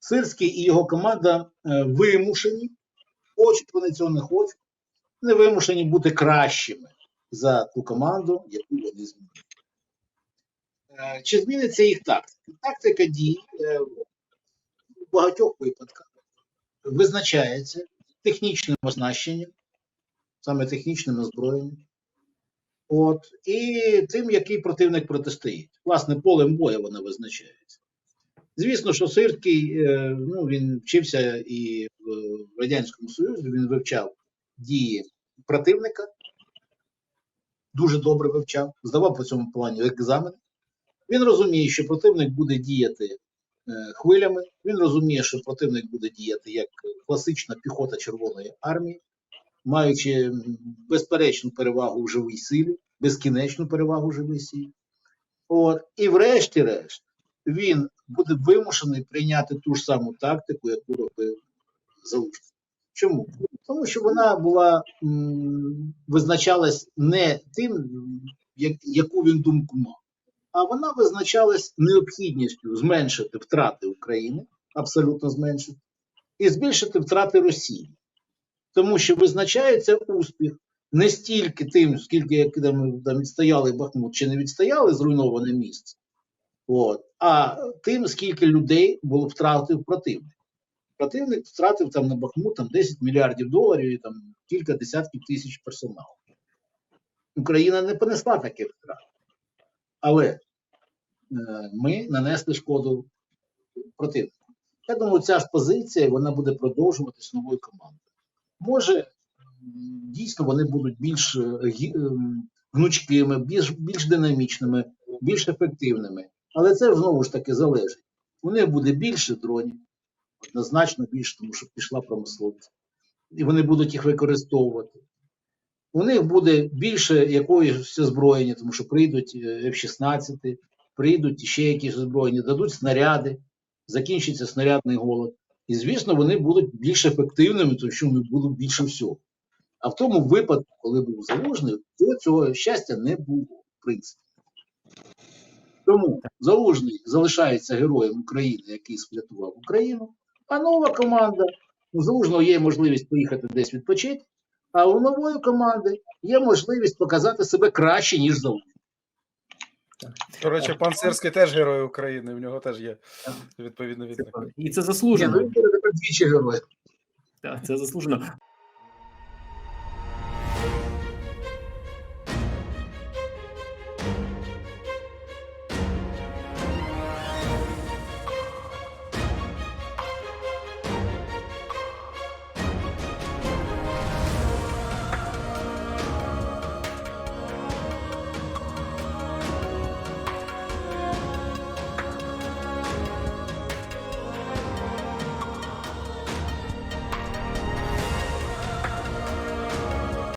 Сирський і його команда е, вимушені, хочуть вони цього не хочуть, не вимушені бути кращими за ту команду, яку вони змінили. Е, Чи зміниться їх тактика? Тактика дій е, в багатьох випадках визначається технічним оснащенням, саме технічним озброєнням. От, і тим, який противник протистоїть. Власне, полем бою вона визначається. Звісно, що Сирський, е, ну, він вчився і в Радянському Союзі, він вивчав дії противника, дуже добре вивчав, здавав по цьому плані екзамен. Він розуміє, що противник буде діяти е, хвилями, він розуміє, що противник буде діяти як класична піхота Червоної армії, маючи безперечну перевагу в живій силі, безкінечну перевагу в живій силі. От. І врешті-решт він буде вимушений прийняти ту ж саму тактику, яку робив Залужний. Чому? Тому що вона була м, визначалась не тим, як, яку він думку мав, а вона визначалась необхідністю зменшити втрати України, абсолютно зменшити, і збільшити втрати Росії. Тому що визначається успіх не стільки тим, скільки як там, там відстояли Бахмут чи не відстояли зруйноване місце, от, а тим, скільки людей було втратив противник. Противник втратив там на Бахмут там, 10 мільярдів доларів і там кілька десятків тисяч персоналу. Україна не понесла таких втрат. Але е, ми нанесли шкоду противнику. Я думаю, ця ж позиція вона буде продовжуватись новою командою. Може, дійсно вони будуть більш е, ем, гнучкими, більш, більш динамічними, більш ефективними. Але це знову ж таки залежить. У них буде більше дронів, однозначно більше, тому що пішла промисловість. І вони будуть їх використовувати. У них буде більше якоїсь озброєння, тому що прийдуть е, F-16, прийдуть ще якісь озброєння, дадуть снаряди, закінчиться снарядний голод. І, звісно, вони будуть більш ефективними, тому що вони будуть більше всього. А в тому випадку, коли був залужний, то цього щастя не було, в принципі. Тому залужний залишається героєм України, який врятував Україну, а нова команда, у залужного є можливість поїхати десь відпочити, а у нової команди є можливість показати себе краще, ніж залужний. До речі, пан Сирський теж герой України, в нього теж є відповідно відповідь. І це заслужено. ну він двічі герой. Так, це заслужено.